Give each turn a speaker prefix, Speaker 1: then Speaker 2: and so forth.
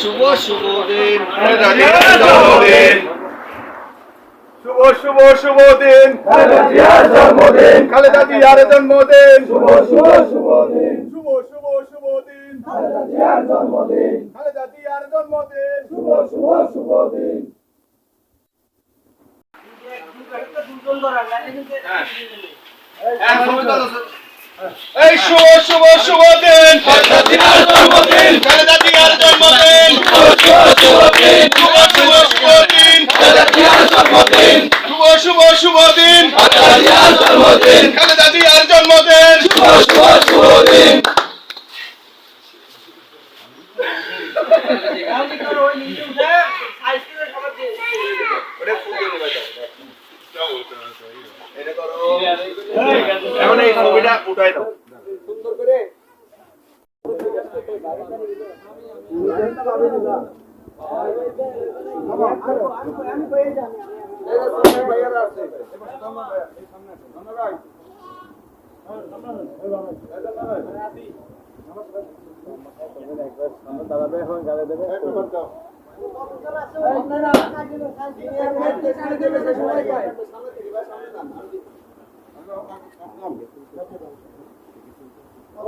Speaker 1: শুভ শুভ দিন।
Speaker 2: জন্মদিন
Speaker 3: শুভ শুভ শুভ দিন।
Speaker 2: খালেদা জন্মদিন।
Speaker 3: খালেদা জিয়ার জন্মদিন
Speaker 2: শুভ শুভ শুভ দিন।
Speaker 3: শুভ শুভ শুভ দিন
Speaker 2: খালেদা জিয়ার জন্মদিন।
Speaker 3: খালেদা জিয়ার জন্মদিন
Speaker 2: শুভ শুভ শুভ দিন
Speaker 3: এই শুভ শুভ শুভ দিন।
Speaker 2: শুভ শুভ শুভ দিন জন্মদিন
Speaker 3: শুভ শুভ শুভ দিন
Speaker 2: জন্মদিন
Speaker 3: খালেদা জিয়ার জন্মদিন
Speaker 2: শুভ শুভ শুভ দিন
Speaker 3: এখন এই ছবিটা উঠাই দাও দাঁড়াবে